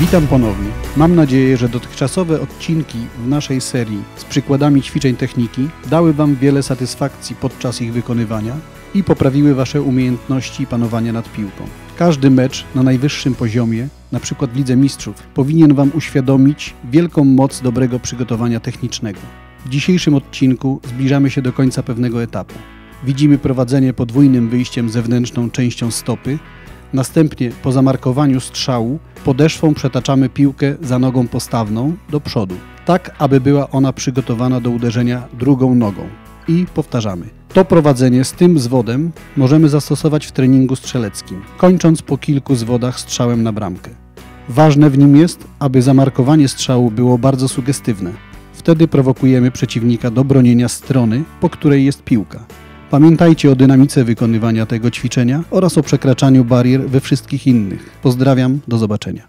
Witam ponownie. Mam nadzieję, że dotychczasowe odcinki w naszej serii z przykładami ćwiczeń techniki dały Wam wiele satysfakcji podczas ich wykonywania i poprawiły Wasze umiejętności panowania nad piłką. Każdy mecz na najwyższym poziomie, na przykład w Lidze Mistrzów, powinien Wam uświadomić wielką moc dobrego przygotowania technicznego. W dzisiejszym odcinku zbliżamy się do końca pewnego etapu. Widzimy prowadzenie podwójnym wyjściem zewnętrzną częścią stopy, Następnie po zamarkowaniu strzału podeszwą przetaczamy piłkę za nogą postawną do przodu, tak aby była ona przygotowana do uderzenia drugą nogą. I powtarzamy. To prowadzenie z tym zwodem możemy zastosować w treningu strzeleckim, kończąc po kilku zwodach strzałem na bramkę. Ważne w nim jest, aby zamarkowanie strzału było bardzo sugestywne. Wtedy prowokujemy przeciwnika do bronienia strony, po której jest piłka. Pamiętajcie o dynamice wykonywania tego ćwiczenia oraz o przekraczaniu barier we wszystkich innych. Pozdrawiam, do zobaczenia.